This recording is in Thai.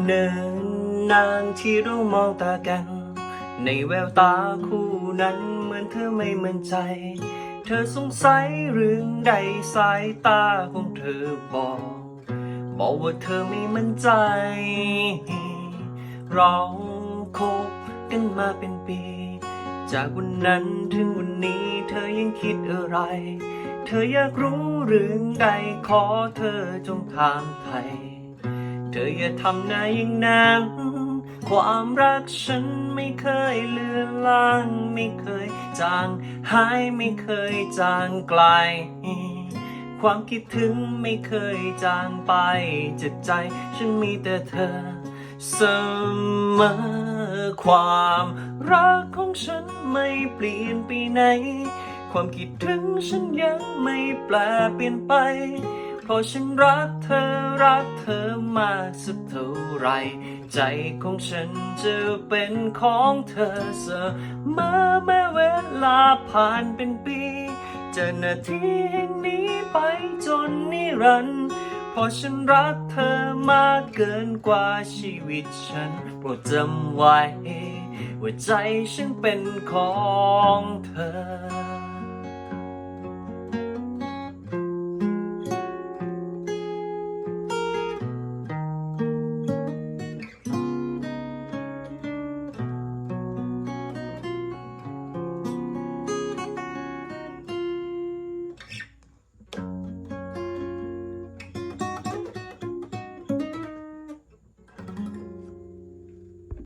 เนินนานที่เรามองตากัน ในแววตาคู่นั้นเหมือนเธอไม่มั่นใจ เธอสงสัยเรื่องใดสายตาของเธอบอกบอกว่าเธอไม่มั่นใจ เราคบกันมาเป็นปี จากวันนั้นถึงวันนี้เธอยังคิดอะไร เธออยากรู้เรื่องใดขอเธอจงถามไทย เธออย่าทำหน้าอย่างนั้น ความรักฉันไม่เคยเลือนลาง ไม่เคยจางหายไม่เคยจางไกล ความคิดถึงไม่เคยจางไปจากใจ ฉันมีแต่เธอเสมอความรักของฉันไม่เปลี่ยนไปไหน ความคิดถึงฉันยังไม่แปลเปลี่ยนไป เพราะฉันรักเธอรักเธอมากสักเท่าไร ใจของฉันจะเป็นของเธอเสมอแม้เวลาผ่านเป็นปีจะนาทีแห่งนี้ไปจนนิรันดร์เพราะฉันรักเธอมากเกินกว่าชีวิตฉันโปรดจำไว้ว่าใจฉันเป็นของเธอ